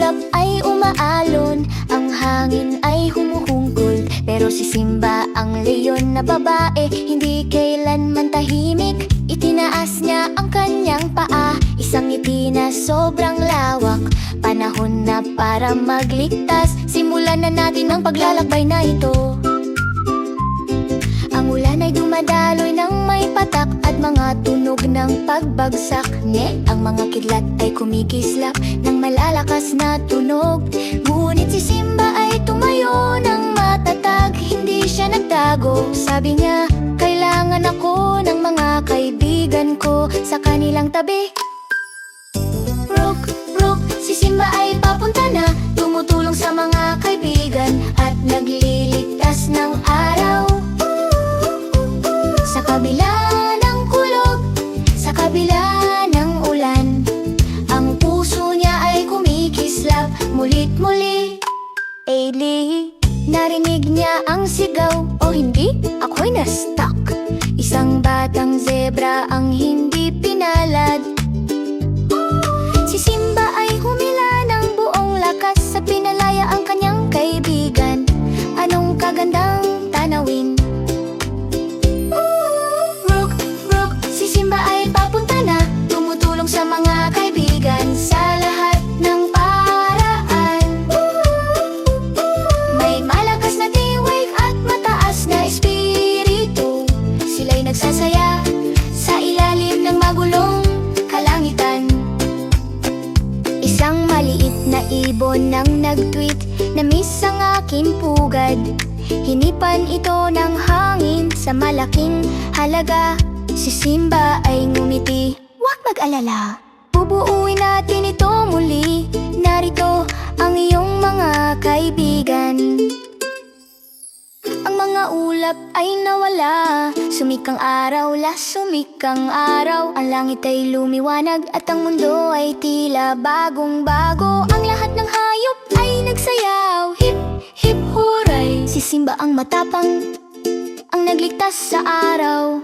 ulap ay umaalon Ang hangin ay humuhungkol Pero si Simba ang leyon na babae Hindi kailanman tahimik. Itinaas niya ang kanyang paa Isang ngiti na sobrang lawak. Panahon na para magligtas Simulan na natin ang paglalakbay na ito. Tunog ng pagbagsak Ne, ang mga kidlat ay kumikislap Ng malalakas na tunog. Ngunit si Simba ay tumayo ng matatag Hindi siya nagtago. Sabi niya, kailangan ako ng mga kaibigan ko Sa kanilang tabi. Rook, rook, si Simba ay papunta na Tumutulong sa mga kaibigan At nagliligtas ng araw. Sa kabila kumikislap Mulit muli Ailey, narinig niya ang sigaw. O hindi, ako'y na-stuck. Isang batang zebra ang hindi pinalad na ibon nang nag-tweet na miss ang aking pugad. Hinipan ito ng hangin sa malaking halaga. Si Simba ay ngumiti. Huwag mag-alala. Bubuuin natin ito muli. Narito ang iyong mga kaibigan. Ang mga ulap ay nawala. Sumikang araw, la sumikang araw. Ang langit ay lumiwanag at ang mundo ay tila bagong bago Ang matapang Ang nagligtas sa araw